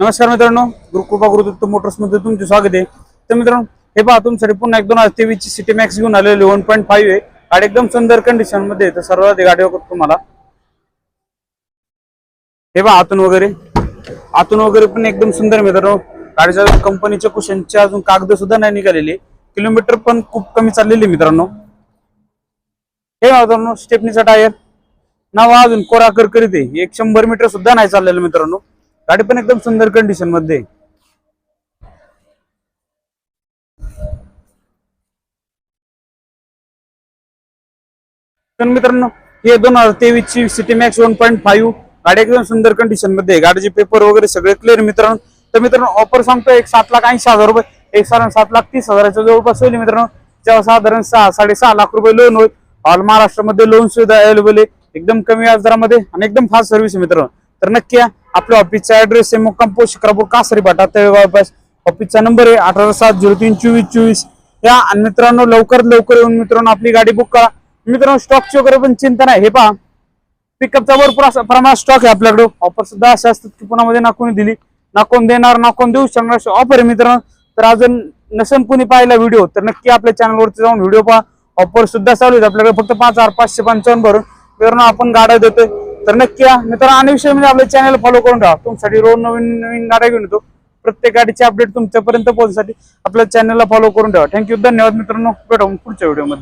नमस्कार मित्रांनो गुरुकृपा गुरुदत्त मोटर्समध्ये तुमचे स्वागत आहे. तर मित्रांनो हे पहा तुमच्यासाठी पुन्हा एक दोन हजार सिटी मॅक्स घेऊन आलेली वन पॉईंट फाईव्ह आहे. गाडी एकदम सुंदर कंडिशनमध्ये आहे तर सर्व गाडी वगैरे तुम्हाला. हे पहा आतून वगैरे. आतून वगैरे पण एकदम सुंदर मित्रांनो. गाडीच्या कंपनीच्या कुशनचे अजून कागद सुद्धा नाही निघालेली किलोमीटर पण खूप कमी चाललेली मित्रांनो. हे मित्रांनो स्टेपनीचा टायर नावा अजून कोरा करकरीत आहे. एक शंभर मीटर सुद्धा नाही चाललेलं मित्रांनो. गाडी पण एकदम सुंदर कंडिशनमध्ये. मित्रांनो हे दोन हजार तेवीस ची City Max one point five गाडी एकदम सुंदर कंडिशनमध्ये गाडीचे पेपर वगैरे सगळे क्लिअर मित्रांनो. तर मित्रांनो ऑफर सांगतो एक सात लाख ऐंशी हजार रुपये एक साधारण सात लाख तीस हजाराच्या जवळपास होईल मित्रांनो. जेव्हा साधारण सहा साडेसहा लाख रुपये लोन होईल. ऑल महाराष्ट्रामध्ये लोन सुविधा अवेलेबल आहे. एकदम कमी व्याजदरामध्ये आणि एकदम फास्ट सर्व्हिस मित्रांनो. तर नक्की या. आपल्या ऑफिसचा ऍड्रेस आहे मुक्काम पोस्ट शिक्रापूर कासरी पाटा तळेगाव पास ऑफिसचा नंबर आहे अठरा सात झिरो तीन चोवीस चोवीस. या आणि मित्रांनो लवकरात लवकर येऊन मित्रांनो आपली गाडी बुक करा. मित्रांनो स्टॉकची वगैरे पण चिंता नाही. हे पहा. पिकअपचा भरपूर असा प्रमाणात स्टॉक आहे आपल्याकडे. ऑफर सुद्धा असे असतात की पुण्यामध्ये नाकून दिली नाकून देणार नाकून देऊ शकणार ऑफर आहे मित्रांनो. तर अजून नसेल कोणी पाहिला व्हिडिओ तर नक्की आपल्या चॅनलवरती जाऊन व्हिडिओ पहा. ऑफर सुद्धा चालू आहेत. आपल्याकडे फक्त पाच हजार पाचशे पंचावन्न भरून. मित्रांनो आपण गाड्या देतोय. तर नक्की या. मित्रांनो आणि विषय म्हणजे आपल्या चॅनल फॉलो करून राहा. तुमच्यासाठी रोज नवीन नवीन गाड्या घेऊन येतो. प्रत्येक गाडीचे अपडेट तुमच्यापर्यंत पोहोचण्यासाठी आपल्या चॅनलला फॉलो करून ठेवा. थँक्यू धन्यवाद मित्रांनो. भेटू पुढच्या व्हिडिओमध्ये